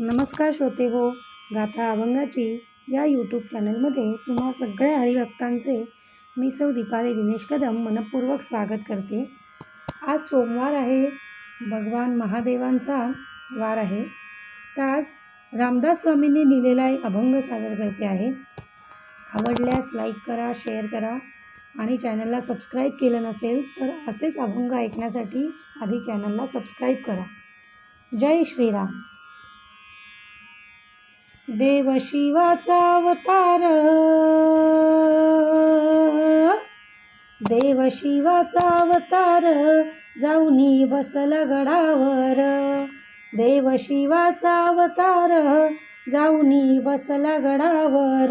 नमस्कार श्रोते हो गाथा अभंगाची या यूट्यूब चॅनलमध्ये तुम्हा सगळ्या हरिभक्तांचे मी सौ दीपाली दिनेश कदम मनपूर्वक स्वागत करते. आज सोमवार आहे भगवान महादेवांचा वार आहे. तर आज रामदास स्वामींनी लिहिलेला एक अभंग सादर करते आहे. आवडल्यास लाईक करा शेअर करा आणि चॅनलला सबस्क्राईब केलं नसेल तर असेच अभंग ऐकण्यासाठी आधी चॅनलला सबस्क्राईब करा. जय श्रीराम. देव शिवाचा अवतार. देव शिवाचा अवतार जाऊनी बसला गडावर. देव शिवाचा अवतार जाऊनी बसला गडावर.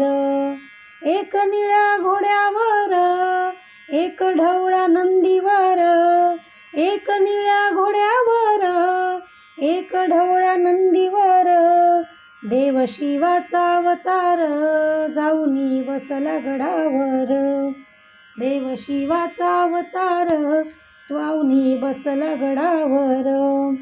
एक निळ्या घोड्यावर एक ढवळ्या नंदीवर. एक निळ्या घोड्यावर एक ढवळ्या नंदीवर. देव शिवाचा अवतार जाऊनी बसला गडावर. देव शिवाचा अवतार स्वाऊनी बसला गडावर.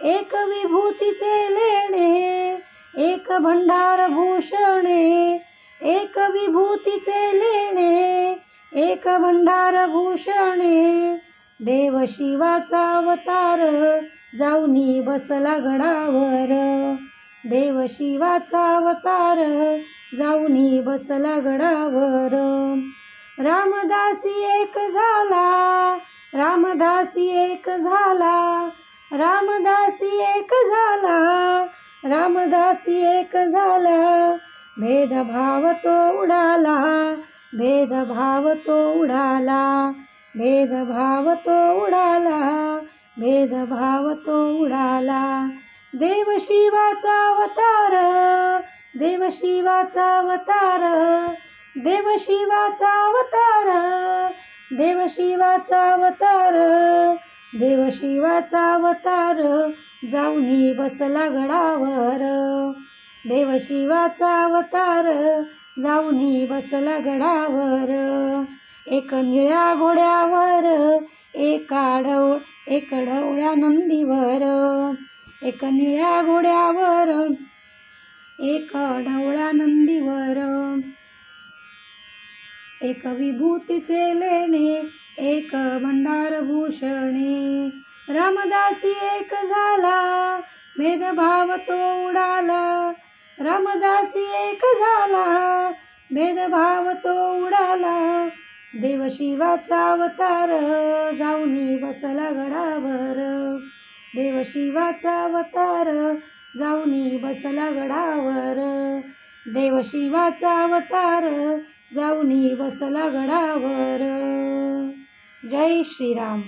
एक विभूतीचे लेणे एक भंडार भूषणे एक विभूतीचे लेणे एक भंडार भूषणे. देव शिवाचा अवतार जाऊनी बसला गडावर. देव शिवाचा अवतार जाऊनी बसला गडावर. रामदासी एक झाला रामदासी एक झाला रामदासी एक झाला रामदासी एक झाला. भेदभाव तो उडाला भेदभाव तो उडाला भेदभाव तो उडाला भेदभाव तो उडाला. देव शिवाचा अवतार देव शिवाचा अवतार देव शिवाचा अवतार देव शिवाचा अवतार देव शिवाचा अवतार जाऊनी बसला गडावर. देव शिवाचा अवतार जाऊनी बसला गडावर. एक निळ्या घोड्यावर एका डव एक डवळ्या नंदीवर. एक निळ्या घोड्यावर एक ढवळ्या नंदीवर. एक विभूतीचे लेणे एक भंडार भूषणे रामदासी एक झाला भेदभाव तो उडाला. रामदासी एक झाला भेदभाव तो उडाला. देवशिवाचा अवतार जाऊनी बसला गडावर. देव शिवाचा अवतार. जाऊनी बसला गडावर. देव शिवाचा अवतार. जाऊनी बसला गडावर. जय श्रीराम.